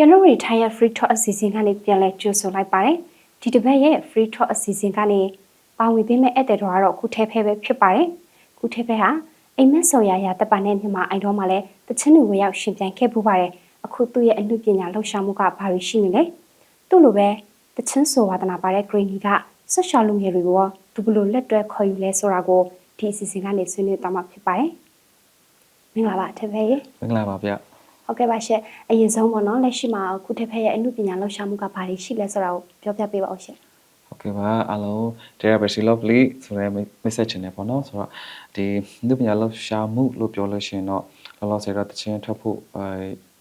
ကျွန်တော်တို့ထိုင်းရဲ့ free talk အစီအစဉ်ကနေပြန်လဲကြိုဆိုလိုက်ပါတယ်ဒီတစ်ပတ်ရဲ့ free talk အစီအစဉ်ကနေပါဝင်ပေးမဲ့ဧည့်သည်တော်ကတော့ခုထဲဖဲပဲဖြစ်ပါတယ်ခုထဲဖဲဟာအိမ်မက်ဆော်ရရတပ်ပါနဲ့မြန်မာအိုင်တော်မှာလဲတချင်းတွေဝရောက်ရှင်ပြန်ခဲ့ပူပါတယ်အခုသူ့ရဲ့အမှုပညာလှူရှာမှုကဘာလို့ရှိနေလဲသူ့လိုပဲတချင်းဆိုဝါဒနာပါတဲ့ Greeny ကဆွတ်ရှော်လူငယ်တွေကိုသူဘလို့လက်တွဲခေါ်ယူလဲဆိုတာကိုဒီအစီအစဉ်ကနေဆွေးနွေးသွားမှာဖြစ်ပါတယ်မင်္ဂလာပါထဲဖဲရေမင်္ဂလာပါဗျ ဟုတ်ကဲ့ပါရှင့်အရင်ဆုံးပေါ့နော်လက်ရှိမှာအခုတစ်ဖက်ရဲ့အမှုပညာလှူရှာမှုကဘာတွေရှိလဲဆိုတာကိုပြောပြပေးပါဦးရှင့်ဟုတ်ကဲ့ပါအားလုံး Dear Basi Lovely ဆိုတဲ့ message နဲ့ပေါ့နော်ဆိုတော့ဒီလူပညာလှရှာမှုလို့ပြောလို့ရှိရင်တော့လောလောဆယ်တော့တချင်းထွက်ဖို့အဲ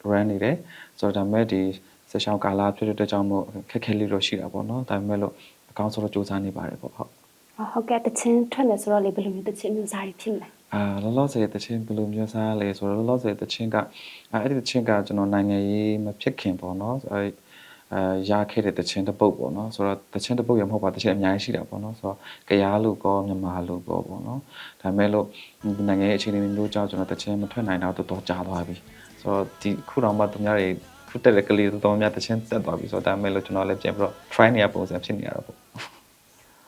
run နေတယ်ဆိုတော့ဒါပေမဲ့ဒီဆက်ရှောင်းကာလာဖြစ်တဲ့အတွက်ကြောင့်မို့ခက်ခဲလေးတော့ရှိတာပေါ့နော်ဒါပေမဲ့လို့အကောင်းဆုံးတော့စူးစမ်းနေပါတယ်ပေါ့ဟုတ်ဟုတ်ဟုတ်ကဲ့တချင်းထွက်နေဆိုတော့လေဘယ်လိုမျိုးတချင်းမျိုးစားတွေဖြစ်မလဲ အာလောလောဆယ်တချင်းဘယ်လိုမျိုးစားလဲဆိုတော့လောလောဆယ်တချင်းကအဲအဲ့ဒီတချင်းကကျွန်တော်နိုင်ငံရေးမဖြစ်ခင်ပေါ့နော်အဲအဲရခဲ့တဲ့တချင်းတစ်ပုတ်ပေါ့နော်ဆိုတော့တချင်းတစ်ပုတ်ရမဟုတ်ပါတချင်းအများကြီးရှိတာပေါ့နော်ဆိုတော့ကရားလို့ကောမြန်မာလို့ကောပေါ့နော်ဒါပေမဲ့လို့နိုင်ငံရေးအခြေအနေမျိုးကြောင့်ကျွန်တော်တချင်းမထွက်နိုင်တော့တော်တော်ကြာသွားပြီဆိုတော့ဒီခုတော့မှသူများတွေခုတက်တဲ့ကလေးတော်တော်များတချင်းတက်သွားပြီဆိုတော့ဒါပေမဲ့လို့ကျွန်တော်လည်းပြန်ပြီးတော့ try နေရပုံစံဖြစ်နေရတော့ပေါ့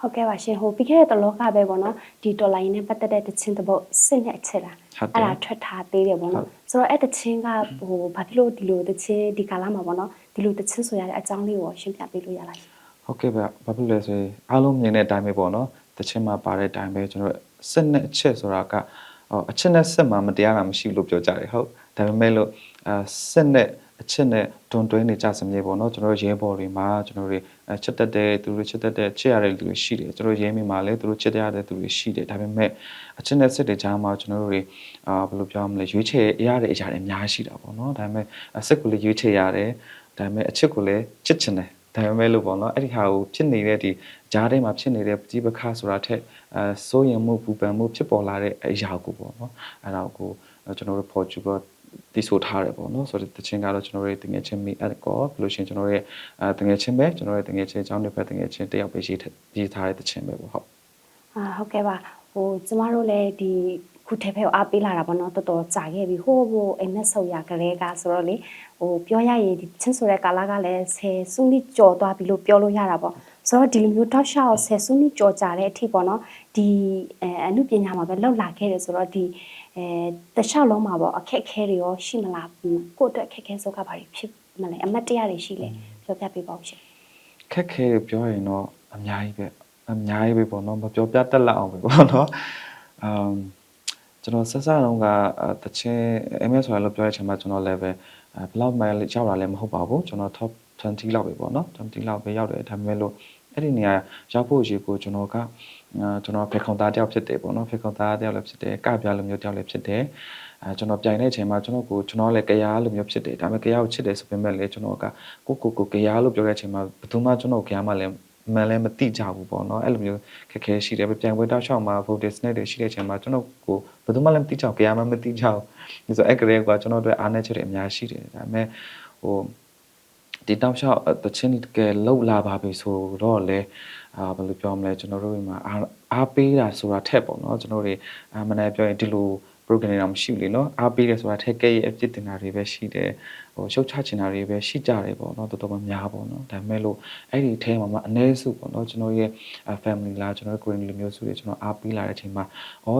ဟုတ်ကဲ့ပါရှင်ဟိုပြီးခဲ့တဲ့တလောကပဲပေါ့နော်ဒီတော်လိုင်းနဲ့ပတ်သက်တဲ့တချင်းတစ်ပုတ်စစ်နဲ့အချက်လားဟုတ်တယ်အဲ့ဒါထွက်ထားသေးတယ်ပေါ့နော်ဆိုတော့အဲ့တချင်းကဟိုဘာဖြစ်လို့ဒီလိုတချင်းဒီကာလမှာပေါ့နော်ဒီလိုတချင်းဆိုရတဲ့အကြောင်းလေးကိုရှင်းပြပေးလို့ရလားရှင်ဟုတ်ကဲ့ဗျဘာဖြစ်လဲဆိုရင်အားလုံးမြင်တဲ့အတိုင်းပဲပေါ့နော်တချင်းမှာပါတဲ့အတိုင်းပဲကျွန်တော်တို့စစ်နဲ့အချက်ဆိုတာကဟောအချက်နဲ့စစ်မှာမတရားတာမရှိလို့ပြောကြတယ်ဟုတ်ဒါပေမဲ့လို့အာစစ်နဲ့ အချက်နဲ့တွန်တွဲနေကြစမြဲပေါ့နော်ကျွန်တော်တို့ရဲဘော်တွေမှာကျွန်တော်တို့အချက်တက်တဲ့သူတို့ချက်တက်တဲ့ချက်ရတဲ့လူတွေရှိတယ်ကျွန်တော်ရဲမိမှာလည်းသူတို့ချက်ရတဲ့သူတွေရှိတယ်ဒါပေမဲ့အချက်နဲ့စစ်တွေကြားမှာကျွန်တော်တို့တွေအာဘယ်လိုပြောမလဲရွေးချယ်ရတဲ့အရာတွေအများကြီးရှိတာပေါ့နော်ဒါပေမဲ့စစ်ကိုလည်းရွေးချယ်ရတယ်ဒါပေမဲ့အချက်ကိုလည်းချစ်ချင်တယ်ဒါပေမဲ့လို့ပေါ့နော်အဲ့ဒီဟာကိုဖြစ်နေတဲ့ဒီဂျားထဲမှာဖြစ်နေတဲ့ပဋိပက္ခဆိုတာထက်အဲစိုးရင်မှုပူပန်မှုဖြစ်ပေါ်လာတဲ့အရာကိုပေါ့နော်အဲ့ဒါကိုကျွန်တော်တို့ Portugal တီဆိုထားတယ်ပေါ့နော်ဆိုတော့တချင်းကတော့ကျွန်တော်တို့တငယ်ချင်းမိအဲ့ကောဘယ်လိုရှင်ကျွန်တော်တို့ရဲ့အဲတငယ်ချင်းပဲကျွန်တော်တို့တငယ်ချင်းအကြောင်းတစ်ဖက်တငယ်ချင်းတယောက်ပဲရေးရေးထားတဲ့တချင်းပဲပေါ့ဟုတ်အာဟုတ်ကဲ့ပါဟိုကျမတို့လည်းဒီခုထဲဖဲကိုအားပေးလာတာပေါ့နော်တော်တော်ကြာခဲ့ပြီဟိုးဟိုအိမ်မက်ဆော်ရကလေးကဆိုတော့လေဟိုပြောရရင်ဒီချင်းဆိုတဲ့ကာလကလည်းဆယ်စုနှစ်ကျော်သွားပြီလို့ပြောလို့ရတာပေါ့ဆိုတော့ဒီလိုမျိုးတောက်လျှောက်ဆယ်စုနှစ်ကျော်ကြာတဲ့အထိပေါ့နော်ဒီအဲအမှုပညာမှာပဲလောက်လာခဲ့တယ်ဆိုတော့ဒီ အဲတခြားလုံးမှာပေါ့အခက်အခဲတွေရောရှိမလားကိုယ့်အတွက်အခက်အခဲဆုံးကဘာတွေဖြစ်မလဲအမတ်တရားတွေရှိလဲပြောပြပေးပါဦးရှင်ခက်ခဲပြောရင်တော့အများကြီးပဲအများကြီးပဲပေါ့နော်မပြောပြတတ်လောက်အောင်ပဲပေါ့နော်အမ်ကျွန်တော်ဆက်စတော့ကတချင်း MS ဆိုရလို့ပြောတဲ့အချိန်မှာကျွန်တော်လည်းပဲဘလောက်မှရောက်လာလည်းမဟုတ်ပါဘူးကျွန်တော် top 20လောက်ပဲပေါ့နော်20လောက်ပဲရောက်တယ်ဒါပေမဲ့လို့ အဲ့ဒီနေရာရောက်ဖို့ရှိကိုကျွန်တော်ကကျွန်တော်ဖေခုံသားတယောက်ဖြစ်တယ်ပေါ့နော်ဖေခုံသားတယောက်လည်းဖြစ်တယ်ကပြလိုမျိုးတယောက်လည်းဖြစ်တယ်အဲကျွန်တော်ပြိုင်တဲ့အချိန်မှာကျွန်တော်ကိုကျွန်တော်လည်းကြရားလိုမျိုးဖြစ်တယ်ဒါပေမဲ့ကြရားကိုချစ်တယ်ဆိုပေမဲ့လည်းကျွန်တော်ကကိုကိုကိုကြရားလို့ပြောတဲ့အချိန်မှာဘယ်သူမှကျွန်တော်ကြရားမှလည်းမလည်းမတိကြဘူးပေါ့နော်အဲ့လိုမျိုးခက်ခဲရှိတယ်ပြိုင်ပွဲတောက်လျှောက်မှာ vote snake တွေရှိတဲ့အချိန်မှာကျွန်တော်ကိုဘယ်သူမှလည်းမတိကြဘူးကြရားမှမတိကြဘူးဒီဆိုအဲ့ကလေးကကျွန်တော်တို့အားနည်းချက်တွေအများရှိတယ်ဒါပေမဲ့ဟို ဒီတောက်လျှောက်တချင်းတကယ်လှုပ်လာပါပြီဆိုတော့လေအာဘယ်လိုပြောမလဲကျွန်တော်တို့မှာအားအားပေးတာဆိုတာထက်ပေါ့နော်ကျွန်တော်တို့အာမနေ့ပြောရင်ဒီလို program တွေတော့မရှိဘူးလေနော်အားပေးတယ်ဆိုတာထက်ကဲရဲ့အပြစ်တင်တာတွေပဲရှိတယ်ဟိုရှုပ်ချချင်တာတွေပဲရှိကြတယ်ပေါ့နော်တော်တော်များများပေါ့နော်ဒါပေမဲ့လို့အဲ့ဒီအဲမှာမှအ ਨੇ စုပေါ့နော်ကျွန်တော်ရဲ့ family လားကျွန်တော်ရဲ့ green လူမျိုးစုတွေကျွန်တော်အားပေးလာတဲ့အချိန်မှာဩ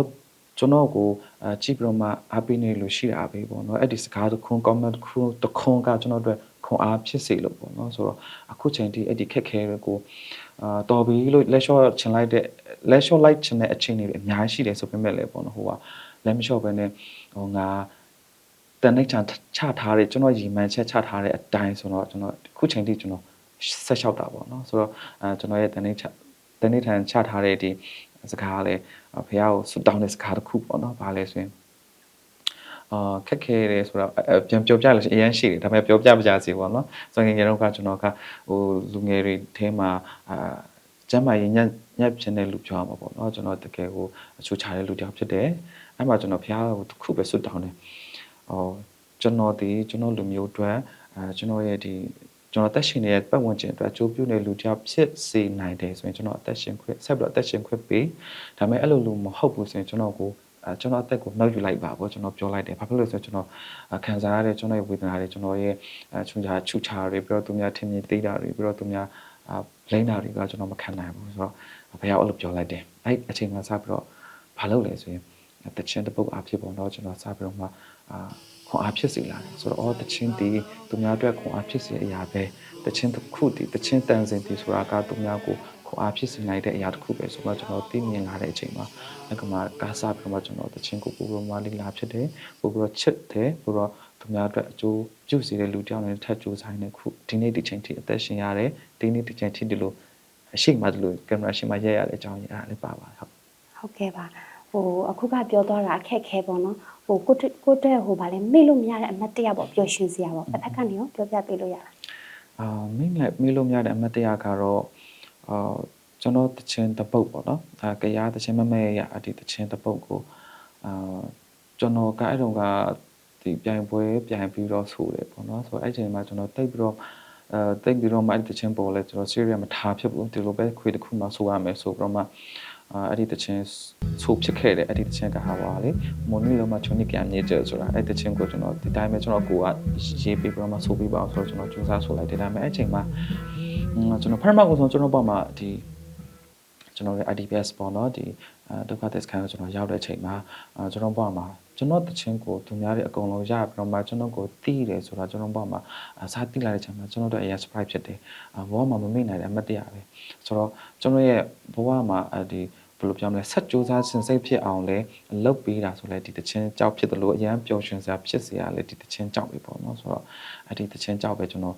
ကျွန်တော်ကိုအကြည့်ပြီးတော့မှအားပေးနေလို့ရှိတာပဲပေါ့နော်အဲ့ဒီစကားတစ်ခု comment တစ်ခုတစ်ခုကကျွန်တော်တို့ ခွန်အားဖြစ်စေလို့ပေါ့နော်ဆိုတော့အခုချိန်ထိအဲ့ဒီခက်ခဲတွေကိုအာတော်ပြီလို့လက်လျှော့ချင်လိုက်တဲ့လက်လျှော့လိုက်ချင်တဲ့အချိန်တွေအများကြီးရှိတယ်ဆိုပေမဲ့လည်းပေါ့နော်ဟိုကလက်မလျှော့ပဲနဲ့ဟိုငါတန်နှိတ်ချချထားတဲ့ကျွန်တော်ရီမှန်ချက်ချထားတဲ့အတိုင်းဆိုတော့ကျွန်တော်ခုချိန်ထိကျွန်တော်ဆက်လျှောက်တာပေါ့နော်ဆိုတော့အဲကျွန်တော်ရဲ့တန်နှိတ်ချတန်နှိတ်ထန်ချထားတဲ့ဒီစကားကလည်းဖះကိုဆွတောင်းတဲ့စကားတစ်ခုပေါ့နော်ဘာလဲဆိုရင် အာခက်ခဲတယ်ဆိုတော့ပြန်ပြောပြလို့အရင်ရှိတယ်ဒါပေမဲ့ပြောပြမကြစီပေါ့နော်ဆိုရင်ငယ်တော့ကကျွန်တော်ကဟိုလူငယ်တွေထဲမှာအာကျမ်းမာရေးညံ့ညက်ဖြစ်တဲ့လူပြောမှာပေါ့နော်ကျွန်တော်တကယ်ကိုအချိုးချတဲ့လူတစ်ယောက်ဖြစ်တယ်အဲ့မှာကျွန်တော်ဖះကိုတစ်ခုပဲဆွတောင်းတယ်ဟောကျွန်တော်ဒီကျွန်တော်လူမျိုးအတွက်အဲကျွန်တော်ရဲ့ဒီကျွန်တော်တက်ရှင်ရဲ့ပတ်ဝန်းကျင်အတွက်အကျိုးပြုတဲ့လူတစ်ယောက်ဖြစ်စေနိုင်တယ်ဆိုရင်ကျွန်တော်အသက်ရှင်ခွင့်ဆက်ပြီးတော့အသက်ရှင်ခွင့်ပေးဒါပေမဲ့အဲ့လိုလူမဟုတ်ဘူးဆိုရင်ကျွန်တော်ကို အဲကျွန်တော်အသက်ကိုနှုတ်ယူလိုက်ပါပေါ့ကျွန်တော်ပြောလိုက်တယ်ဘာဖြစ်လို့လဲဆိုတော့ကျွန်တော်အဲခံစားရတဲ့ကျွန်တော်ရဲ့ဝေဒနာတွေကျွန်တော်ရဲ့အဲချွန်ချာချူချာတွေပြီးတော့သူများထင်မြင်သိတာတွေပြီးတော့သူများအာလိမ့်တာတွေကကျွန်တော်မခံနိုင်ဘူးဆိုတော့ဘုရားအဲ့လိုပြောလိုက်တယ်အဲ့အချိန်မှာစပြီးတော့ဘာလုပ်လဲဆိုရင်တချင်းတစ်ပုတ်အဖြစ်ပေါ့နော်ကျွန်တော်စပြီးတော့မှအာခွန်အားဖြစ်စီလာတယ်ဆိုတော့အော်တချင်းဒီသူများအတွက်ခွန်အားဖြစ်စီအရာပဲတချင်းတစ်ခုဒီတချင်းတန်စင်ဒီဆိုတာကသူများကို ခွန်အားဖြစ်စီနိုင်တဲ့အရာတစ်ခုပဲဆိုတော့ကျွန်တော်သိမြင်လာတဲ့အချိန်မှာအဲ့ကမှကားစားပြီးတော့မှကျွန်တော်တချင်းကိုပူပူမလေးလာဖြစ်တယ်ပူပူချစ်တယ်ပူတော့သူများအတွက်အကျိုးပြုစီတဲ့လူတစ်ယောက်နဲ့ထပ်ကြိုးဆိုင်တဲ့ခုဒီနေ့ဒီချိန်ထိအသက်ရှင်ရတယ်ဒီနေ့ဒီချိန်ထိဒီလိုအရှိမှဒီလိုကင်မရာရှိမှရက်ရတဲ့အကြောင်းကြီးအဲ့ဒါလေးပါပါဟုတ်ဟုတ်ကဲ့ပါဟိုအခုကပြောသွားတာအခက်ခဲပေါ့နော်ဟိုကိုတက်ကိုတက်ဟိုဗာလဲမေ့လို့မရတဲ့အမတ်တရပေါ့ပျော်ရွှင်စရာပေါ့တစ်ဖက်ကနေရောပြောပြပေးလို့ရလားအာမိမမေးလို့မရတဲ့အမတ်တရားကတော့ အာကျွန်တော်တချင်းတပုတ်ပေါ့နော်ဒါကရားတချင်းမမဲရအဒီတချင်းတပုတ်ကိုအာကျွန်တော်ကအဲ့တုန်းကဒီပြိုင်ပွဲပြိုင်ပြီးတော့ဆိုတယ်ပေါ့နော်ဆိုတော့အဲ့ချိန်မှာကျွန်တော်တိတ်ပြီးတော့အဲတိတ်ပြီးတော့မှအဲ့ဒီတချင်းပေါ်လဲကျွန်တော် serious မထားဖြစ်ဘူးဒီလိုပဲခွေတစ်ခုမှဆိုရမယ်ဆိုပြီးတော့မှအာအဲ့ဒီတချင်းဆိုဖြစ်ခဲ့တယ်အဲ့ဒီတချင်းကဟာပါလေမွန်နီလုံးမှချုံနိကံမြေကျဆိုတာအဲ့တချင်းကိုကျွန်တော်ဒီတိုင်းပဲကျွန်တော်ကိုကရေးပြီးပြီးတော့မှဆိုပြီးပါအောင်ဆိုတော့ကျွန်တော်စူးစမ်းဆိုလိုက်တယ်ဒါပေမဲ့အဲ့ချိန်မှာ ကျွန်တော်ဖရမကိုဆိုကျွန်တော်ပေါ့မှာဒီကျွန်တော်ရဲ့ IDPS ပေါ့နော်ဒီဒုက္ခသက်စခန်းကိုကျွန်တော်ရောက်တဲ့အချိန်မှာကျွန်တော်ပေါ့မှာကျွန်တော်တချင်းကိုသူများတွေအကုန်လုံးရပြီးတော့မှကျွန်တော်ကိုတီးတယ်ဆိုတော့ကျွန်တော်ပေါ့မှာစားတိလာတဲ့ချိန်မှာကျွန်တော်တို့အရင် surprise ဖြစ်တယ်ဘဝမှာမမေ့နိုင်တဲ့အမတ်တရားပဲဆိုတော့ကျွန်တော်ရဲ့ဘဝမှာဒီဘယ်လိုပြောမလဲဆက်ကြိုးစားစင်စိတ်ဖြစ်အောင်လဲလုပ်ပေးတာဆိုလဲဒီတချင်းကြောက်ဖြစ်တယ်လို့အရန်ပျော်ရွှင်စရာဖြစ်စေရလဲဒီတချင်းကြောက်ပဲပေါ့နော်ဆိုတော့အဲ့ဒီတချင်းကြောက်ပဲကျွန်တော်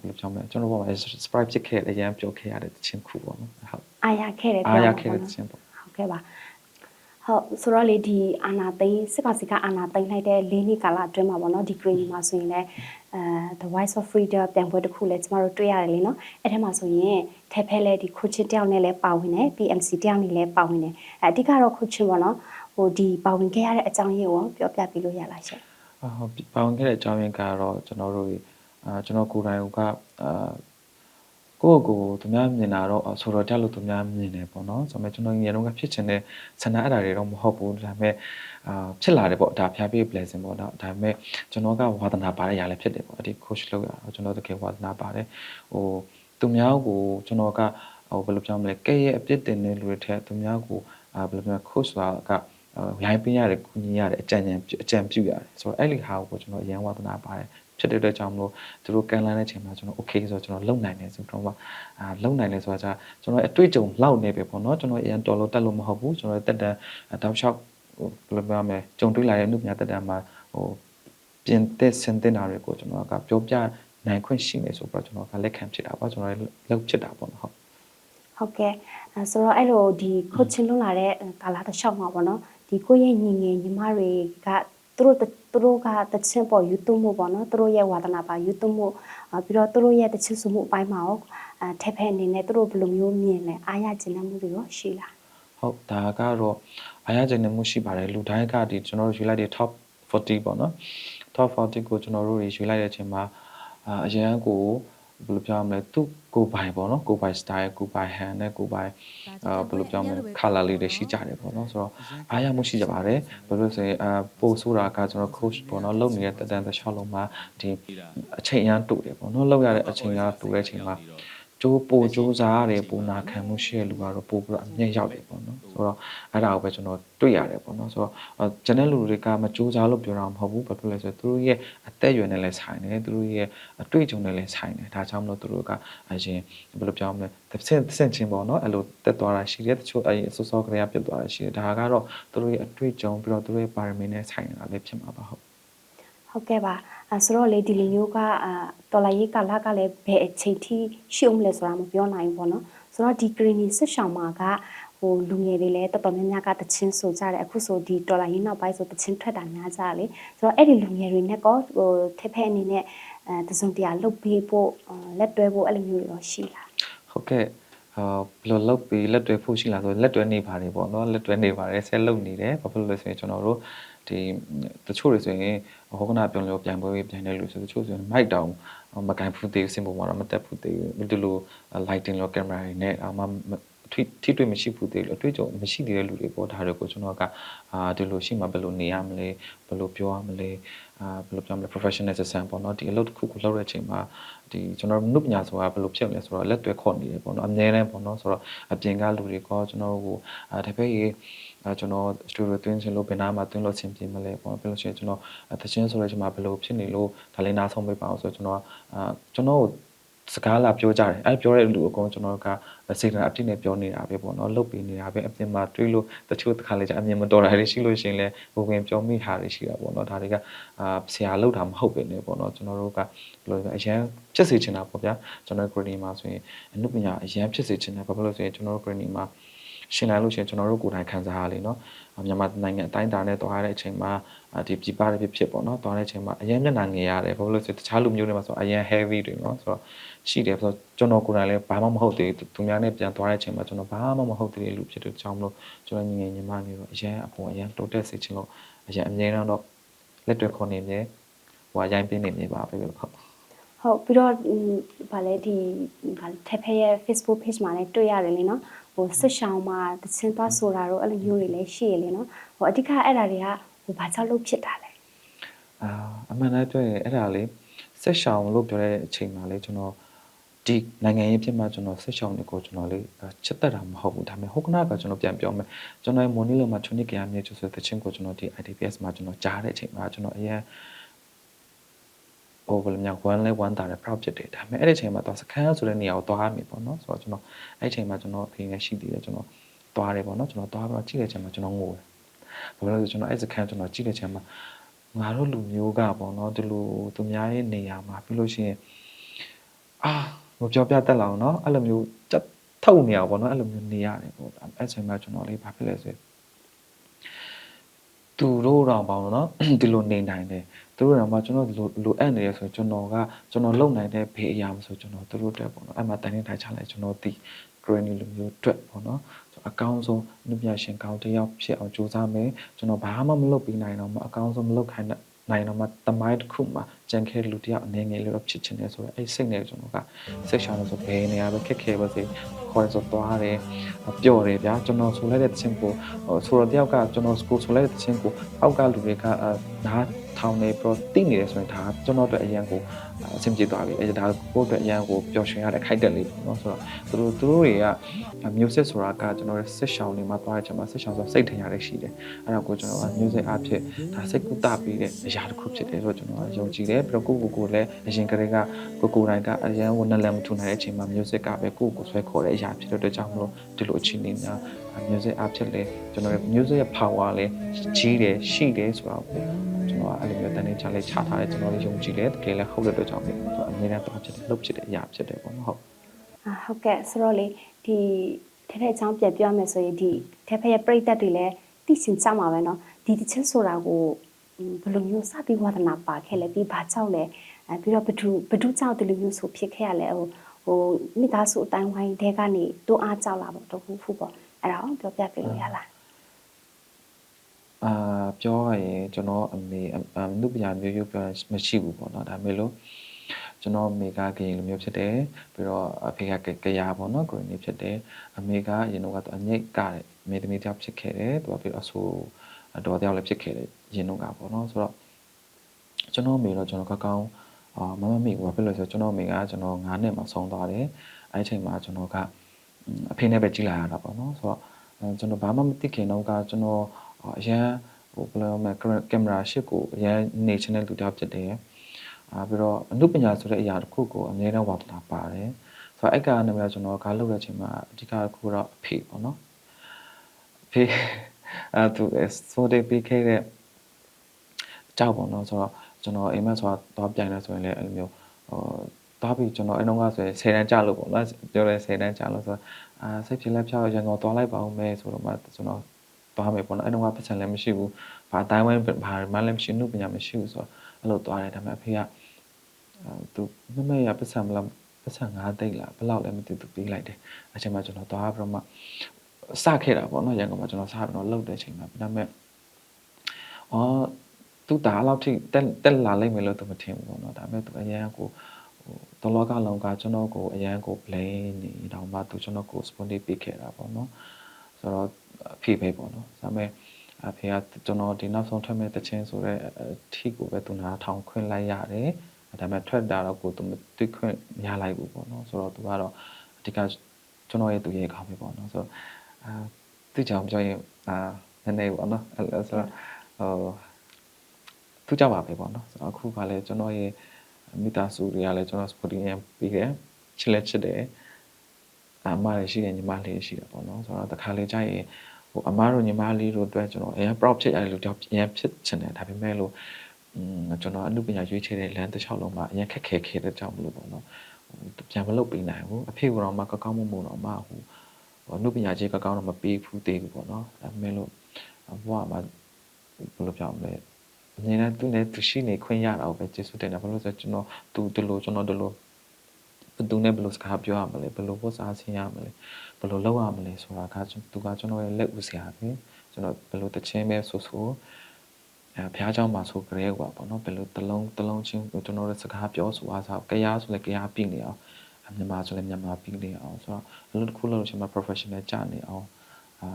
ဘယ်လိုပြောမလဲကျွန်တော်ဘောမှာ surprise ဖြစ်ခဲ့တဲ့အရန်ပျော်ခဲ့ရတဲ့တချင်းခုပေါ့နော်ဟုတ်အားရခဲ့တယ်အားရပြောခဲ့မှာတဲ့တပေါ့ချင်းပေါ့ဟုတ်ကဲ့ပါဟုတ်ဆိုတော့လေဒီအာနာသိန်းစစ်ကောင်စီကအာနာသိန်းလိုက်တဲ့၄နှစ်ကာလအတွင်းမှာပေါ့နော်ဒီဂရီမှာဆိုရင်လည်းအဲ The Voice of Freedom ပြန်ပွဲတစ်ခုလည်းကျမတို့တွေ့ရတယ်လေနော်အဲ့ထဲမှာဆိုရင်ထဲဖဲလဲဒီခုချင်းတယောက်နဲ့လည်းပါဝင်တယ် PMC တယောက်နဲ့လည်းပါဝင်တယ်အဲအဓိကတော့ခုချင်းပေါ့နော်ဟိုဒီပါဝင်ခဲ့ရတဲ့အကြောင်းရင်းကိုပြောပြပေးလို့ရလားရှင်အာဟုတ်ပြီပါဝင်ခဲ့တဲ့အကြောင်းရင်းကတော့ကျွန်တော်တို့ အာကျွန်တော်ကိုယ်တိုင်ကအာကိုယ့်ကိုယ်သူများမြင်တာတော့ဆိုတော့တက်လို့သူများမြင်တယ်ပေါ့နော်ဆိုတော့ကျွန်တော်ငယ်တုန်းကဖြစ်ချင်တဲ့ဆန္ဒအဲ့ဒါတွေတော့မဟုတ်ဘူးဒါပေမဲ့အာဖြစ်လာတယ်ပေါ့ဒါဖျားပြ blessing ပေါ့နော်ဒါပေမဲ့ကျွန်တော်ကဝါသနာပါတဲ့ຢာလည်းဖြစ်တယ်ပေါ့အဒီ coach လုပ်ရတော့ကျွန်တော်တကယ်ဝါသနာပါတယ်ဟိုသူများကိုကျွန်တော်ကဟိုဘယ်လိုပြောမလဲကဲရဲ့အပြစ်တင်တဲ့လူတွေထက်သူများကိုအာဘယ်လိုပြော coach ကရိုင်းပင်းရတယ်ကုညီရတယ်အကြံဉာဏ်အကြံပြုရတယ်ဆိုတော့အဲ့ဒီဟာကိုကျွန်တော်အရန်ဝါသနာပါတယ် ဖြစ်တဲ့အတွက်ကြောင့်မလို့သူတို့ကန်လန်းတဲ့အချိန်မှာကျွန်တော် okay ဆိုတော့ကျွန်တော်လုံနိုင်တယ်ဆိုတော့အာလုံနိုင်တယ်ဆိုတာကကျွန်တော်အတွေ့အကြုံလောက်နေပဲပေါ့နော်ကျွန်တော်အရင်တော်လို့တက်လို့မဟုတ်ဘူးကျွန်တော်တက်တန်းတောက်လျှောက်ဟိုဘယ်လိုပြောမလဲကြုံတွေ့လာတဲ့နှုတ်များတက်တန်းမှာဟိုပြင်သက်စင်တင်တာတွေကိုကျွန်တော်ကပြောပြနိုင်ခွင့်ရှိနေဆိုတော့ကျွန်တော်ကလက်ခံဖြစ်တာပေါ့ကျွန်တော်လောက်ဖြစ်တာပေါ့နော်ဟုတ်ဟုတ်ကဲ့အဲဆိုတော့အဲ့လိုဒီခုချင်းလွန်လာတဲ့ကာလာတစ်လျှောက်မှာပေါ့နော်ဒီကိုယ့်ရဲ့ညီငယ်ညီမတွေက သူတို့သူတို့ကတချင်းပေါ်ယူသွမှုပေါ့နော်သူတို့ရဲ့ဝါသနာပါယူသွမှုပြီးတော့သူတို့ရဲ့တချင်းစုမှုအပိုင်းမှာရောအဲထက်ဖက်အနေနဲ့သူတို့ဘယ်လိုမျိုးမြင်လဲအားရကျင်တဲ့မှုတွေရောရှိလားဟုတ်ဒါကတော့အားရကျင်နေမှုရှိပါတယ်လူတိုင်းကဒီကျွန်တော်တို့ယူလိုက်တဲ့ top 40ပေါ့နော် top 40ကိုကျွန်တော်တို့ယူလိုက်တဲ့အချိန်မှာအာအရန်ကို ဘယ်လိုပြောရမလဲသူကိုပိုင်ပေါ့နော်ကိုပိုင် style ကိုပိုင် hand နဲ့ကိုပိုင်အာဘယ်လိုပြောမလဲ color လေးတွေရှိကြတယ်ပေါ့နော်ဆိုတော့အားရမှုရှိကြပါတယ်ဘယ်လိုဆိုရင်အာပို့ဆိုတာကကျွန်တော် coach ပေါ့နော်လုပ်နေတဲ့တက်တန်းတစ်လျှောက်လုံးမှာဒီအချိန်အရန်တူတယ်ပေါ့နော်လုပ်ရတဲ့အချိန်ကတူတဲ့အချိန်မှာ ကျိုးပိုကျိုးစားရတယ်ပိုနာခံမှုရှိတဲ့လူကတော့ပိုပြီးတော့အမြင့်ရောက်တယ်ပေါ့နော်ဆိုတော့အဲ့ဒါကိုပဲကျွန်တော်တွေ့ရတယ်ပေါ့နော်ဆိုတော့ကျန်တဲ့လူတွေကမကြိုးစားလို့ပြောတာမဟုတ်ဘူးဘာဖြစ်လဲဆိုတော့သူတို့ရဲ့အသက်အရွယ်နဲ့လည်းဆိုင်တယ်သူတို့ရဲ့အတွေ့အကြုံနဲ့လည်းဆိုင်တယ်ဒါကြောင့်မလို့သူတို့ကအရင်ဘယ်လိုပြောမလဲတစ်ဆင့်တစ်ဆင့်ချင်းပေါ့နော်အဲ့လိုတက်သွားတာရှိတယ်တချို့အဲ့စောစောကလေးကပြတ်သွားတာရှိတယ်ဒါကတော့သူတို့ရဲ့အတွေ့အကြုံပြီးတော့သူတို့ရဲ့ပါရမီနဲ့ဆိုင်နေတာလည်းဖြစ်မှာပါဟုတ် ဟုတ်ကဲ့ပါအဲဆိုတော့လေဒီလိုမျိုးကအာတော်လာရေးကာလကလည်းဘယ်အချိန်ထိရှိအောင်လဲဆိုတာမပြောနိုင်ဘူးပေါ့နော်ဆိုတော့ဒီဂရီနီစစ်ဆောင်မှာကဟိုလူငယ်တွေလည်းတော်တော်များများကတချင်းဆိုကြတယ်အခုဆိုဒီတော်လာရေးနောက်ပိုင်းဆိုတချင်းထွက်တာများကြလေဆိုတော့အဲ့ဒီလူငယ်တွေနဲ့ကောဟိုထက်ဖက်အနေနဲ့အဲတစုံတရာလုတ်ပေးဖို့လက်တွဲဖို့အဲ့လိုမျိုးတွေတော့ရှိလားဟုတ်ကဲ့ အာဘယ်လိုလုပ်ပြီးလက်တွဲဖို့ရှိလားဆိုလက်တွဲနေပါတယ်ပေါ့နော်လက်တွဲနေပါတယ်ဆက်လုပ်နေတယ်ဘာဖြစ်လို့လဲဆိုရင်ကျွန်တော်တို့ဒီတချို့တွေဆိုရင်ဟောကနာပြောလို့ပြန်ပွဲပြန်နေလို့ဆိုတချို့ဆိုရင်မိုက်တောင်မကန်ဖူးသေးဘူးစင်ပေါ်မှာတော့မတက်ဖူးသေးဘူးဒီလို lighting လို့ camera တွေနဲ့အမှ ထိထိတွေ့မရှိဘူးသေးလို့အတွေ့အကြုံမရှိသေးတဲ့လူတွေပေါ့ဒါတွေကိုကျွန်တော်ကအာဒီလိုရှိမှဘယ်လိုနေရမလဲဘယ်လိုပြောရမလဲအာဘယ်လိုပြောမလဲ professional assistant ပေါ့နော်ဒီအလုပ်တစ်ခုကိုလုပ်တဲ့အချိန်မှာဒီကျွန်တော်နုပညာဆိုတာဘယ်လိုဖြစ်မလဲဆိုတော့လက်တွဲခေါ်နေတယ်ပေါ့နော်အများတန်းပေါ့နော်ဆိုတော့အပြင်ကလူတွေကကျွန်တော်တို့ကိုအာတပည့်ရေအဲကျွန်တော် studio တွင်းချင်လို့ဘယ်နာမှာတွင်းလို့ဆင်ပြေမလဲပေါ့ပြီးလို့ရှိရင်ကျွန်တော်သချင်းဆိုတဲ့အချိန်မှာဘယ်လိုဖြစ်နေလို့ဒါလေးနားဆုံးပေးပါအောင်ဆိုတော့ကျွန်တော်အာကျွန်တော်စကားလာပြောကြတယ်အဲပြောတဲ့လူအကုန်ကျွန်တော်က စိတ်ဓာတ်အပြည့်နဲ့ပြောနေတာပဲပေါ့နော်လုတ်ပြီးနေတာပဲအပြင်မှာတွေးလို့တချို့တစ်ခါလေကျအမြင်မတော်တာတွေရှိလို့ရှိရင်လည်းဘုံဝင်ပြောမိတာတွေရှိတာပေါ့နော်ဒါတွေကအာဆရာလုတ်တာမဟုတ်ပဲねပေါ့နော်ကျွန်တော်တို့ကဘယ်လိုလဲအရန်ဖြစ်စေချင်တာပေါ့ဗျာကျွန်တော် grading မှာဆိုရင်အနုပညာအရန်ဖြစ်စေချင်တယ်ဘာဖြစ်လို့ဆိုရင်ကျွန်တော်တို့ grading မှာရှင်းနိုင်လို့ရှိရင်ကျွန်တော်တို့ကိုယ်တိုင်ခံစားရလေနော်မြန်မာနိုင်ငံအတိုင်းအတာနဲ့တွားရတဲ့အချိန်မှာဒီပြပရဖြစ်ဖြစ်ပေါ့နော်တွားတဲ့အချိန်မှာအရင်မျက်နှာငယ်ရတယ်ဘာလို့လဲဆိုတခြားလူမျိုးတွေမှာဆိုအရင် heavy တွေနော်ဆိုတော့ ရှိတယ်ဆိုတော့ကျွန်တော်ကိုယ်တိုင်လည်းဘာမှမဟုတ်သေးသူများနဲ့ပြန်သွားတဲ့အချိန်မှာကျွန်တော်ဘာမှမဟုတ်သေးတဲ့လူဖြစ်တဲ့ကြောင့်မလို့ကျွန်တော်ငငယ်ညီမနေတော့အရင်အပေါ်အရင်တိုးတက်စေချင်လို့အရင်အမြဲတမ်းတော့လက်တွေခေါ်နေမြဲဟိုအရင်ပြင်းနေမြဲပါပဲလို့ဟုတ်ဟုတ်ပြီးတော့ဗာလဲဒီဗာထက်ဖဲရဲ့ Facebook page မှာလည်းတွေ့ရတယ်လေနော်ဟိုစစ်ရှောင်းမှာတချင်သွားဆိုတာတော့အဲ့လိုမျိုးတွေလည်းရှိရလေနော်ဟိုအဓိကအဲ့ဒါတွေကဟိုဘာကြောင့်လုပ်ဖြစ်တာလဲအာအမှန်တမ်းပြောရင်အဲ့ဒါလေးဆက်ရှောင်လို့ပြောတဲ့အချိန်မှာလေကျွန်တော် ဒီနိုင်ငံရေးဖြစ်မှကျွန်တော်ဆက်ရှောင်တွေကိုကျွန်တော်လေးချစ်တတ်တာမဟုတ်ဘူးဒါပေမဲ့ဟိုကနာကကျွန်တော်ပြန်ပြောမယ်ကျွန်တော်မိုနီလိုမှာချုံနိကရမြေကျဆိုတဲ့ချင်းကိုကျွန်တော်ဒီ IDPS မှာကျွန်တော်ကြားတဲ့အချိန်မှာကျွန်တော်အရင်ဟိုဘယ်လိုများဝမ်းလဲဝမ်းတာတယ် proud ဖြစ်တယ်ဒါပေမဲ့အဲ့ဒီအချိန်မှာတော့စခန်းဆိုတဲ့နေရာကိုသွားရမယ်ပေါ့နော်ဆိုတော့ကျွန်တော်အဲ့ဒီအချိန်မှာကျွန်တော်အဖေနဲ့ရှိသေးတယ်ကျွန်တော်သွားတယ်ပေါ့နော်ကျွန်တော်သွားပြီးတော့ကြည့်တဲ့အချိန်မှာကျွန်တော်ငိုတယ်ဘာလို့လဲဆိုကျွန်တော်အဲ့စခန်းကျွန်တော်ကြည့်တဲ့အချိန်မှာငါတို့လူမျိုးကပေါ့နော်ဒီလိုသူများရဲ့နေရာမှာပြီးလို့ရှိရင်အာ မပြောပြတတ်လောက်နော်အဲ့လိုမျိုးချက်ထုတ်နေရပါဘောနော်အဲ့လိုမျိုးနေရတယ်ပေါ့အဲ့ချိန်မှာကျွန်တော်လေးဘာဖြစ်လဲဆိုရင်သူတို့တော့ပေါ့နော်ဒီလိုနေနိုင်တယ်သူတို့တော့မှကျွန်တော်လိုလိုအပ်နေရဆိုကျွန်တော်ကကျွန်တော်လုံနိုင်တဲ့ဘေးအရာမဆိုကျွန်တော်သူတို့တက်ပေါ့နော်အဲ့မှာတန်နေထိုင်ချလိုက်ကျွန်တော်တီ granny လိုမျိုးတွေ့ပေါ့နော်အကောင်းဆုံးနုပြရှင်ကောင်းတစ်ယောက်ဖြစ်အောင်ကြိုးစားမယ်ကျွန်တော်ဘာမှမလုပ်ပြီးနိုင်တော့မှအကောင်းဆုံးမလုပ်ခိုင်းတဲ့နိုင်တော့မှတမိုင်းတစ်ခုမှ ကြံခဲလူတယောက်အနေငယ်လေးတော့ဖြစ်ချင်တယ်ဆိုတော့အဲ့စိတ်နဲ့ကျွန်တော်ကစိတ်ရှောင်းလို့ဆိုဘယ်နေရာပဲခက်ခဲပါစေခေါ်ရဆိုသွားတယ်ပျော့တယ်ဗျာကျွန်တော်ဆိုလိုက်တဲ့ချင်းကိုဆိုတော့တယောက်ကကျွန်တော်စကူဆိုလိုက်တဲ့ချင်းကိုအောက်ကလူတွေကနား ထောင်နေပြီးတော့တိနေတယ်ဆိုရင်ဒါကျွန်တော်တို့အရန်ကိုအဆင်ပြေသွားပြီအဲဒါကိုယ့်အတွက်အရန်ကိုပျော်ရွှင်ရတဲ့ခိုက်တက်လေးပေါ့နော်ဆိုတော့သူတို့သူတို့တွေကမျိုးစစ်ဆိုတာကကျွန်တော်ရဲ့စစ်ရှောင်းတွေမှာသွားတဲ့ချိန်မှာစစ်ရှောင်းဆိုစိတ်ထင်ရတဲ့ရှိတယ်အဲ့တော့ကိုကျွန်တော်ကမျိုးစစ်အဖြစ်ဒါစိတ်ကူတာပြီးတဲ့အရာတစ်ခုဖြစ်တယ်ဆိုတော့ကျွန်တော်ကယုံကြည်တယ်ပြီးတော့ကိုကိုကိုလည်းအရင်ကတည်းကကိုကိုတိုင်းကအရန်ကိုနလန်မထူနိုင်တဲ့အချိန်မှာမျိုးစစ်ကပဲကိုကိုဆွဲခေါ်တဲ့အရာဖြစ်တဲ့အတွက်ကြောင့်မလို့ဒီလိုအချိန်လေးများ music အဖြစ်လဲကျွန်တော်ရဲ့ music ရဲ့ power လဲကြီးတယ်ရှိတယ်ဆိုတော့ကျွန် တော်ကအဲ့လိုမျိုးတန်းနေချလေးချထားတယ်ကျွန်တော်လည်းယုံကြည်တယ်တကယ်လည်းဟုတ်တဲ့အတွက်ကြောင့်ပဲကျွန်တော်အမြဲတမ်းတော့ဖြစ်တယ်လုပ်ဖြစ်တဲ့အရာဖြစ်တယ်ပေါ့နော်ဟုတ် အာဟုတ်ကဲ့ဆိုတော့လေဒီထဲထဲအကြောင်းပြန်ပြောရမယ်ဆိုရင်ဒီထဲဖဲရဲ့ပြိသက်တွေလည်းသိချင်ကြမှာပဲเนาะဒီတချင်းဆိုတာကိုဘယ်လိုမျိုးစပြီးဝါသနာပါခဲ့လဲပြီးဘာကြောင့်လဲအဲပြီးတော့ဘဒုဘဒုကြောင့်ဒီလိုမျိုးဆိုဖြစ်ခဲ့ရလဲဟိုဟိုမိသားစုအတိုင်းဝိုင်းတဲကနေတိုးအားကြောက်လာပေါ့တခုခုပေါ့အဲ့ဒါကိုပြောပြပေးလို့ရလား အာပြောရရင်ကျွန်တော်အမေအနုပညာမျိုးမျိုးပြောရင်မရှိဘူးပေါ့နော်ဒါပေမဲ့လို့ကျွန်တော်အမေကကရင်လိုမျိုးဖြစ်တယ်ပြီးတော့အဖေကကရပေါ့နော်ကိုရင်းနေဖြစ်တယ်အမေကအရင်တော့ကအငိတ်ကတဲ့မေသမီးတယောက်ဖြစ်ခဲ့တယ်သူကပြီးတော့အဆိုတော်တယောက်လည်းဖြစ်ခဲ့တယ်ရင်တော့ကပေါ့နော်ဆိုတော့ကျွန်တော်အမေတော့ကျွန်တော်ကောက်ကောင်းအာမမမေကဘာဖြစ်လို့လဲဆိုတော့ကျွန်တော်အမေကကျွန်တော်9နှစ်မှာဆုံးသွားတယ်အဲ့ဒီအချိန်မှာကျွန်တော်ကအဖေနဲ့ပဲကြည်လာရတာပေါ့နော်ဆိုတော့ကျွန်တော်ဘာမှမသိခင်တော့ကကျွန်တော် အရန်ဟိုဘယ်လိုမှကင်မရာရှစ်ကိုအရန်နေချင်တဲ့လူတစ်ယောက်ဖြစ်တယ်အာပြီးတော့အမှုပညာဆိုတဲ့အရာတစ်ခုကိုအများနဲ့ဝါသနာပါတယ်ဆိုတော့အဲ့ကနေမှကျွန်တော်ကားလုပ်တဲ့အချိန်မှာအဓိကတစ်ခုတော့အဖေပေါ့နော်အဖေအဲသူဆိုတဲ့ပြီးခဲ့တဲ့ကြောက်ပေါ့နော်ဆိုတော့ကျွန်တော်အိမ်မက်ဆိုတာတော့ပြိုင်လဲဆိုရင်လည်းအဲ့လိုမျိုးဟိုသွားပြီးကျွန်တော်အဲ့တော့ကဆိုရင်10တန်းကြာလို့ပေါ့နော်ပြောလဲ10တန်းကြာလို့ဆိုတော့အာစိတ်ဖြစ်လက်ဖြောက်ရန်ကုန်သွားလိုက်ပါဦးမယ်ဆိုတော့မှကျွန်တော် သွားမယ်ပေါ့နော်အဲ့တော့ကပတ်စံလည်းမရှိဘူးဘာအတိုင်းဝိုင်းဘာမှလည်းမရှိဘူးပညာမရှိဘူးဆိုတော့အဲ့လိုသွားတယ်ဒါပေမဲ့အဖေကအဲသူမမရပတ်စံမလားပတ်စံ9တိတ်လားဘယ်လောက်လဲမသိသူပြီးလိုက်တယ်အချိန်မှကျွန်တော်သွားပြီးတော့မှစခဲ့တာပေါ့နော်ရန်ကုန်မှာကျွန်တော်စပြီးတော့လှုပ်တဲ့အချိန်မှာဒါပေမဲ့အော်သူဒါလောက်ထိတက်တက်လာလိမ့်မယ်လို့သူမထင်ဘူးပေါ့နော်ဒါပေမဲ့သူအရင်ကကိုဟဟိုတလောကလုံးကကျွန်တော်ကိုအရန်ကို blame နေတော့မှသူကျွန်တော်ကို sponsor ပေးခဲ့တာပေါ့နော်ဆိုတော့ အဖေပဲပေါ့နော်ဒါပေမဲ့အဖေကကျွန်တော်ဒီနောက်ဆုံးထွက်မဲ့တခြင်းဆိုတော့အထီကိုပဲသူနာထောင်ခွင့်လိုက်ရတယ်ဒါပေမဲ့ထွက်တာတော့ကိုသူမသိခွင့်မရလိုက်ဘူးပေါ့နော်ဆိုတော့သူကတော့အဓိကကျွန်တော်ရဲ့သူရဲ့ခေါင်းပဲပေါ့နော်ဆိုတော့အာသူကြောင့်ပြောရင်အာနည်းနည်းပေါ့နော်အဲ့လိုဆိုတော့ဟိုသူကြောက်ပါပဲပေါ့နော်ဆိုတော့အခုကလည်းကျွန်တော်ရဲ့မိသားစုတွေကလည်းကျွန်တော် sporting ရပြီးတယ်ချစ်လက်ချစ်တယ်အမလည်းရှိတယ်ညီမလေးရှိတယ်ပေါ့နော်ဆိုတော့တခါလေကြာရင် ဟိုအမတို့ညီမလေးတို့အတွက်ကျွန်တော်အရင် proud ဖြစ်ရတယ်လို့ကြောက်အရင်ဖြစ်ချင်တယ်ဒါပေမဲ့လို့อืมကျွန်တော်အမှုပညာရွေးချယ်တဲ့လမ်းတစ်လျှောက်လုံးမှာအရင်ခက်ခဲခဲတဲ့ကြောင့်မလို့ပေါ့နော်ဟိုပြန်မလုပ်ပေးနိုင်ဘူးအဖေကတော့မှကောက်ကောက်မှုမှုတော့မှဟိုဟိုအမှုပညာကြီးကောက်ကောက်တော့မပေးဘူးသေးဘူးပေါ့နော်ဒါပေမဲ့လို့ဘဝမှာဘယ်လိုပြောမလဲအမြင်နဲ့သူနဲ့သူရှိနေခွင့်ရတာကိုပဲကျေးဇူးတင်တယ်ဘာလို့လဲဆိုတော့ကျွန်တော်သူဒီလိုကျွန်တော်ဒီလိုဘယ်သူနဲ့ဘယ်လိုစကားပြောရမလဲဘယ်လိုပို့စားဆင်းရမလဲ ဘယ်လိုလုပ်ရမလဲဆိုတာကသူကကျွန်တော်ရဲ့လက်ဦးစရာပဲကျွန်တော်ဘယ်လိုတခြင်းပဲဆိုဆိုအဲဖះเจ้าမှာဆိုကြရဲกว่าပေါ့နော်ဘယ်လိုတလုံးတလုံးချင်းကျွန်တော်ရဲ့စကားပြောဆိုအားစားကြရားဆိုလဲကြရားပြီးနေအောင်မြန်မာဆိုလဲမြန်မာပြီးနေအောင်ဆိုတော့အလုပ်တစ်ခုလုပ်လို့ရှိရင် professional ကြနေအောင်အာ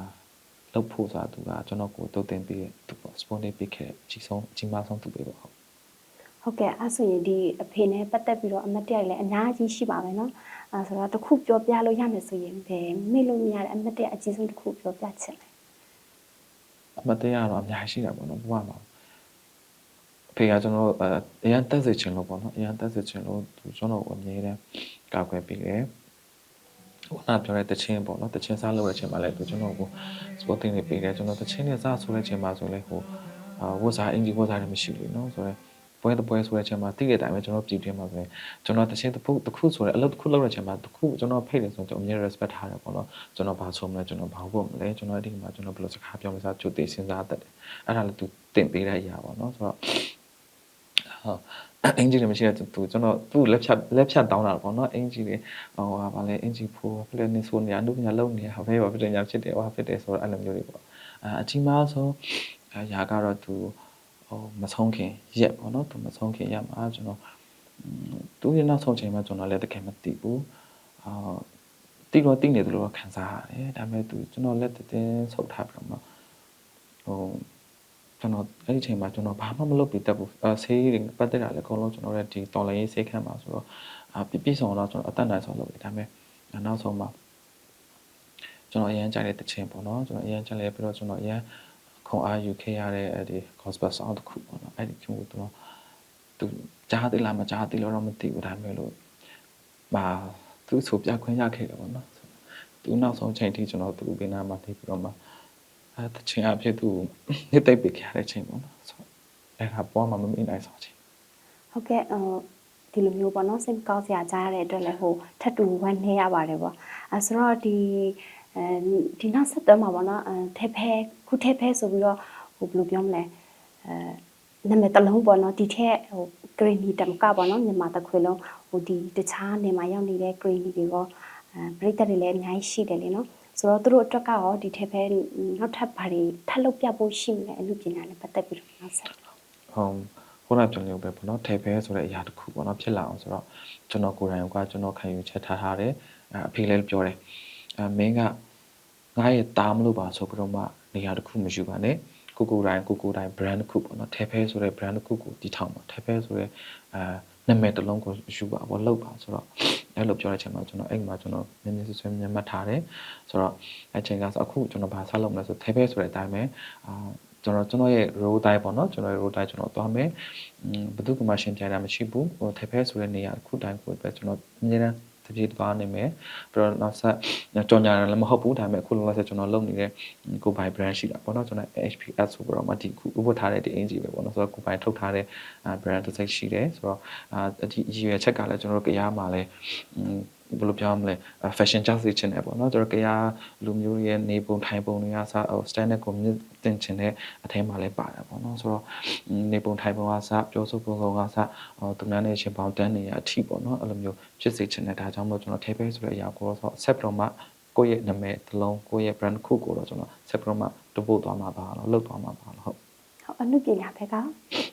လုပ်ဖို့ဆိုတာသူကကျွန်တော်ကိုတုတ်တင်ပြီးသူပေါ့ sponsor ပေးခဲ့အကြီးဆုံးအကြီးမားဆုံးသူပဲပေါ့ ဟုတ်ဟုတ်ကဲ့အဲ့ဆိုရင်ဒီအဖေနဲ့ပတ်သက်ပြီးတော့အမတ်တရလည်းအများကြီးရှိပါမယ်နော်အဲဆိုတော့တစ်ခုပြောပြလို့ရမယ်ဆိုရင်ဘယ်မေ့လို့မရတဲ့အမတ်တရအကြီးဆုံးတစ်ခုပြောပြချင်တယ်အမတရားတော့အများကြီးရှိတာပေါ့နော်ဘဝမှာအဖေကကျွန်တော်အဲအရန်တက်စေချင်လို့ပေါ့နော်အရန်တက်စေချင်လို့သူကျွန်တော်ကိုအမြဲတမ်းကောက်ွယ်ပေးတယ်ဟိုနာပြောတဲ့တချင်းပေါ့နော်တချင်းစားလို့ရချင်းမှာလဲသူကျွန်တော်ကို sporting တွေပေးတယ်ကျွန်တော်တချင်းတွေစားဆိုတဲ့ချင်းမှာဆိုလဲဟိုအာဝတ်စားအင်ဂျီဝတ်စားတွေမရှိဘူးနော်ဆိုတော့ ပွဲတပွဲဆိုတဲ့ချင်းမှာတိတဲ့အတိုင်းပဲကျွန်တော်ပြည်တွင်းမှာဆိုရင်ကျွန်တော်တချင်းတစ်ခုတစ်ခုဆိုတဲ့အလုပ်တစ်ခုလုပ်တဲ့ချင်းမှာတစ်ခုကျွန်တော်ဖိတ်တယ်ဆိုတော့ကျွန်တော်အမြဲ respect ထားတယ်ပေါ့နော်ကျွန်တော်ဘာဆိုမလဲကျွန်တော်ဘာဖို့မလဲကျွန်တော်အဲ့ဒီမှာကျွန်တော်ဘယ်လိုစကားပြောမလဲစားကြိုတင်စဉ်းစားတတ်တယ်အဲ့ဒါလည်းသူတင်ပေးတဲ့အရာပေါ့နော်ဆိုတော့ဟုတ်အင်ဂျီတွေမရှိတဲ့သူကျွန်တော်သူ့လက်ဖြတ်လက်ဖြတ်တောင်းတာပေါ့နော်အင်ဂျီတွေဟိုဟာဗာလဲအင်ဂျီဖိုးဖလက်နေဆိုနေအနုပညာလုပ်နေဟာပဲပါဖြစ်တယ်ညာဖြစ်တယ်ဟောဖြစ်တယ်ဆိုတော့အဲ့လိုမျိုးတွေပေါ့အာအကြီးမားဆုံးအရာကတော့သူ ဟိုမဆုံးခင်ရက်ပေါ့နော်သူမဆုံးခင်ရက်မှာကျွန်တော်သူရဲ့နောက်ဆုံးချိန်မှာကျွန်တော်လည်းတကယ်မသိဘူးအာတိတော့တိနေတယ်လို့ခံစားရတယ်ဒါပေမဲ့သူကျွန်တော်လက်တင်းဆုတ်ထားပြီးတော့မှဟိုကျွန်တော်အဲ့ဒီချိန်မှာကျွန်တော်ဘာမှမလုပ်ပြီးတက်ဘူးအဲဆေးတွေပတ်သက်တာလည်းအကုန်လုံးကျွန်တော်ရဲ့ဒီတော်လိုင်းရေးဆေးခန်းမှာဆိုတော့အာပြပြဆောင်တော့ကျွန်တော်အသက်နိုင်ဆုံးလုပ်တယ်ဒါပေမဲ့နောက်ဆုံးမှာကျွန်တော်အရင်ကြိုက်တဲ့တခြင်းပေါ့နော်ကျွန်တော်အရင်ကြိုက်လဲပြီးတော့ကျွန်တော်အရင် ခုံအားယူခဲ့ရတဲ့အဲ့ဒီ gospel song တစ်ခုပေါ့နော်အဲ့ဒီကျွန်တော်တို့သူကြားသိလားမကြားသိလို့တော့မသိဘူးဒါပေမဲ့လို့မာသူဆိုပြခွင့်ရခဲ့တယ်ပေါ့နော်သူနောက်ဆုံးချိန်ထိကျွန်တော်သူဘေးနားမှာနေပြီးတော့မှအဲတချင်အဖြစ်သူနှစ်သိပ်ပေးခဲ့ရတဲ့ချိန်ပေါ့နော်ဆိုတော့အဲ့ဒါပေါ်မှာမမေ့နိုင်ဆောင်ချင်းဟုတ်ကဲ့ဟိုဒီလိုမျိုးပေါ့နော်စိတ်ကောင်းစရာကြားရတဲ့အတွက်လည်းဟိုထပ်တူဝမ်းနေရပါတယ်ပေါ့အဲဆိုတော့ဒီ အဲဒီနောက်ဆက်တွဲမှာပေါ့နော်အဲထဲဖဲခုထဲဖဲဆိုပြီးတော့ဟိုဘယ်လိုပြောမလဲအဲနာမည်တစ်လုံးပေါ့နော်ဒီထက်ဟိုဂရီနီတမ်ကပေါ့နော်မြန်မာတစ်ခွေလုံးဟိုဒီတခြားနေမှာရောက်နေတဲ့ဂရီနီတွေရောအဲပရိသတ်တွေလည်းအများကြီးရှိတယ်လေနော်ဆိုတော့သူတို့အတွက်ကရောဒီထက်ဖဲနောက်ထပ်ဘာတွေထပ်လုပ်ပြဖို့ရှိမလဲအမှုပညာနဲ့ပတ်သက်ပြီးတော့နောက်ဆက်ဟိုခုနကပြောလို့ပဲပေါ့နော်ထေဖဲဆိုတဲ့အရာတစ်ခုပေါ့နော်ဖြစ်လာအောင်ဆိုတော့ကျွန်တော်ကိုယ်တိုင်ကကျွန်တော်ခံယူချက်ထားထားတယ်အဲအဖေလည်းပြောတယ် အဲမင်းကငါရဲ့တားမလို့ပါဆိုပြီးတော့မှနေရာတစ်ခုမယူပါနဲ့ကိုကိုယ်တိုင်ကိုကိုယ်တိုင် brand တစ်ခုပေါ့နော်ထေဖဲဆိုတဲ့ brand တစ်ခုကိုတည်ထောင်ပါထေဖဲဆိုတဲ့အဲနာမည်တစ်လုံးကိုယူပါပေါ့လောက်ပါဆိုတော့အဲ့လိုပြောတဲ့အချိန်မှာကျွန်တော်အဲ့မှာကျွန်တော်နည်းနည်းဆွဆွဲမြတ်မှတ်ထားတယ်ဆိုတော့အဲ့ချိန်ကဆိုအခုကျွန်တော်ဘာဆက်လုပ်မလဲဆိုထေဖဲဆိုတဲ့အတိုင်းပဲအာကျွန်တော်ကျွန်တော်ရဲ့ role type ပေါ့နော်ကျွန်တော်ရဲ့ role type ကျွန်တော်သွားမယ်อืมဘယ်သူကမှရှင်းပြတာမရှိဘူးဟိုထေဖဲဆိုတဲ့နေရာတစ်ခုတိုင်းကိုပဲကျွန်တော်အများအား တပြေသွားနေမယ်ပြီးတော့နောက်ဆက်ကြော်ညာလည်းမဟုတ်ဘူးဒါပေမဲ့အခုလောလောဆယ်ကျွန်တော်လုပ်နေတဲ့ကိုပိုင် brand ရှိတာပေါ့နော်ကျွန်တော် HPS ဆိုပြီးတော့မှဒီခုဥပထားတဲ့ဒီအင်ဂျီပဲပေါ့နော်ဆိုတော့ကိုပိုင်ထုတ်ထားတဲ့ brand တစ်စိတ်ရှိတယ်ဆိုတော့အာဒီရည်ရွယ်ချက်ကလည်းကျွန်တော်တို့ကြရားမှာလည်း ဘယ်လိုပြောမလဲ fashion ကြောက်စီချင်တယ်ပေါ့နော်ကျွန်တော်ကြရားလူမျိုးရဲ့နေပုံထိုင်ပုံတွေကစ standard ကိုမြင့်တင်ချင်တဲ့အထဲမှာလည်းပါတယ်ပေါ့နော်ဆိုတော့နေပုံထိုင်ပုံကစပြောဆိုပုံကစသူများနဲ့ရှင်ပေါင်းတန်းနေရအထိပေါ့နော်အဲ့လိုမျိုးဖြစ်စေချင်တယ်ဒါကြောင့်မို့ကျွန်တော် tape ဆိုတဲ့အရာကိုတော့ဆက်ပြီးတော့မှကိုယ့်ရဲ့နာမည်တစ်လုံးကိုယ့်ရဲ့ brand ခုကိုတော့ကျွန်တော်ဆက်ပြီးတော့မှတပုတ်သွားမှာပါလို့လုပ်သွားမှာပါလို့ဟုတ်ဟုတ် အနုပညာဘက်က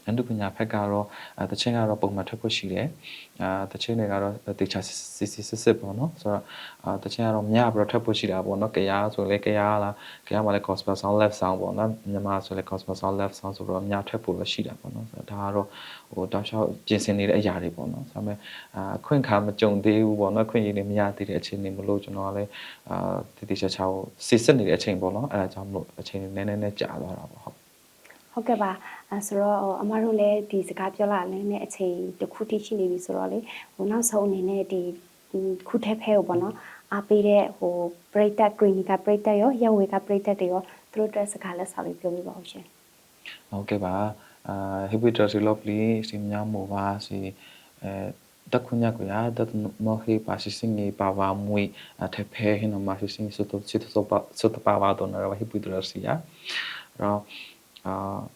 အနုပညာဘက်ကတော့အဲတချင်းကတော့ပုံမှန်ထွက်ဖို့ရှိတယ်အာတချင်းတွေကတော့တေချာစစ်စစ်စစ်စစ်ပေါ့နော်ဆိုတော့အာတချင်းကတော့မြပြီးတော့ထွက်ဖို့ရှိတာပေါ့နော်ကြရားဆိုလေကြရားလားကြရားမှာလည်း gospel sound left sound ပေါ့နော်မြန်မာဆိုလေ gospel sound left sound ဆိုတော့မြထွက်ဖို့လည်းရှိတာပေါ့နော်ဆိုတော့ဒါကတော့ဟိုတောက်လျှောက်ပြင်ဆင်နေတဲ့အရာတွေပေါ့နော်ဆိုတော့အာခွင့်ခါမကြုံသေးဘူးပေါ့နော်ခွင့်ရည်နေမရသေးတဲ့အချိန်တွေမလို့ကျွန်တော်ကလည်းအာတတိချာချာကိုစစ်စစ်နေတဲ့အချိန်ပေါ့နော်အဲဒါကြောင့်မလို့အချိန်နည်းနည်းနဲ့ကြာသွားတာပေါ့ဟုတ် ဟုတ်ကဲ့ပါအဲဆိုတော့ဟိုအမတို့လည်းဒီစကားပြောလာလည်းနဲ့အချိန်တစ်ခုထိရှိနေပြီဆိုတော့လေဟိုနောက်ဆုံးအနေနဲ့ဒီဒီခုထဲဖဲကိုပေါ့နော်အားပေးတဲ့ဟိုပရိသတ်ဂရင်းကပရိသတ်ရောရက်ဝေကပရိသတ်တွေရောသူတို့အတွက်စကားလက်ဆောင်လေးပြောပြပါဦးရှင်ဟုတ်ကဲ့ပါအာ habitat lovely စီမြမောပါစီအဲတခွညာကရဒတ်မဟေပါစီစင်ငေပါဝမွေအထဖဲဟင်းနမစီစင်စတုစစ်စပစတပါဝါတော့နော် habitat စီယာတော့ အာ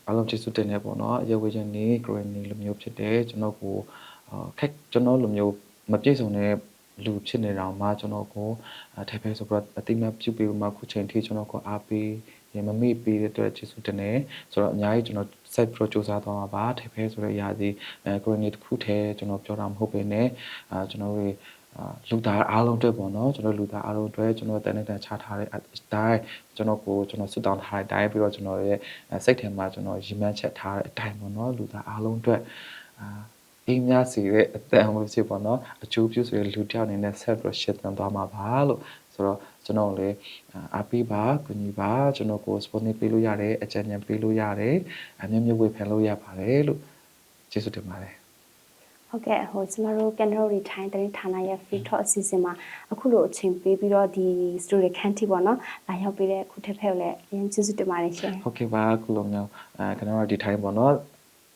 အလုံးချစ်စုတင်နေပေါ့နော်အရဝေချင်းနေ green နေလိုမျိုးဖြစ်တယ်ကျွန်တော်ကိုအာခက်ကျွန်တော်လိုမျိုးမပြည့်စုံတဲ့လူဖြစ်နေတော့မှကျွန်တော်ကိုအထဖဲဆိုတော့အတိမတ်ပြုတ်ပြီးမှခုချိန်ထိကျွန်တော်ကိုအားပေးရမမေ့ပေးတဲ့အတွက်ကျေးဇူးတင်တယ်ဆိုတော့အများကြီးကျွန်တော် site pro စူးစမ်းသွားမှာပါထည့်ဖဲဆိုတဲ့အရာဒီအဲ coordinate တစ်ခုတည်းကျွန်တော်ပြောတာမဟုတ်ပေနဲ့အာကျွန်တော်တို့အာ လူသားအားလုံးအတွက်ပေါ့နော်ကျွန်တော်လူသားအားလုံးအတွက်ကျွန်တော်တန်တဲ့တန်ချထားတဲ့အတိုင်းကျွန်တော်ကိုကျွန်တော်ဆွတောင်းထားတဲ့အတိုင်းပြီးတော့ကျွန်တော်ရဲ့စိတ်ထဲမှာကျွန်တော်ရည်မှန်းချက်ထားတဲ့အတိုင်းပေါ့နော်လူသားအားလုံးအတွက်အာအင်းများစီရဲ့အတန်လို့ဖြစ်ပေါ့နော်အကျိုးပြုဆိုရလူတစ်ယောက်အနေနဲ့ဆက်ပြီးတော့ share တင်သွားမှာပါလို့ဆိုတော့ကျွန်တော်လည်းအားပေးပါကူညီပါကျွန်တော်ကို sponsor ပေးလို့ရတယ်အကြံဉာဏ်ပေးလို့ရတယ်အမြဲမြဲဝေဖန်လို့ရပါတယ်လို့ကျေးဇူးတင်ပါတယ် ဟုတ်ကဲ့ဟိုကျမတို့ကန်ရိုရီထိုင်းတဲ့ဌာနရဲ့ free talk အစီအစဉ်မှာအခုလိုအချိန်ပေးပြီးတော့ဒီ story ခန်းတီပေါ့နော်လာရောက်ပေးတဲ့ခုထက်ဖဲကိုလည်းအရင်ကျေးဇူးတင်ပါတယ်ရှင်ဟုတ်ကဲ့ပါခုလိုမျိုးအဲကျွန်တော်တို့ဒီထိုင်းပေါ့နော်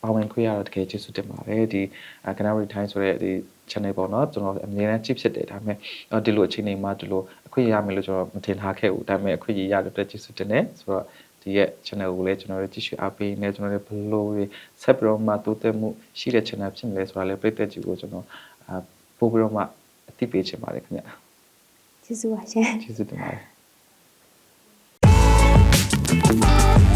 ပါဝင်ခွင့်ရတော့တကယ်ကျေးဇူးတင်ပါတယ်ဒီအဲကျွန်တော်တို့ဒီထိုင်းဆိုတဲ့ဒီ channel ပေါ့နော်ကျွန်တော်အမြဲတမ်းကြည့်ဖြစ်တယ်ဒါပေမဲ့အော်ဒီလိုအချိန်နေမှာဒီလိုအခွင့်ရမယ်လို့ကျွန်တော်မထင်ထားခဲ့ဘူးဒါပေမဲ့အခွင့်ရရတဲ့အတွက်ကျေးဇူးတင်တယ်ဆိုတော့ ဒီရဲ့ channel ကိုလည်းကျွန်တော်တို့ကြည့်ရှုအားပေးနေကျွန်တော်တို့ဘလို့ဆက်ပြီးတော့မှတိုးတက်မှုရှိတဲ့ channel ဖြစ်မလဲဆိုတာလည်းပြည့်တဲ့ကြည့်ကိုကျွန်တော်အာပို့ပြီးတော့မှအသိပေးချင်ပါတယ်ခင်ဗျကျေးဇူးပါရှင်ကျေးဇူးတင်ပါတယ်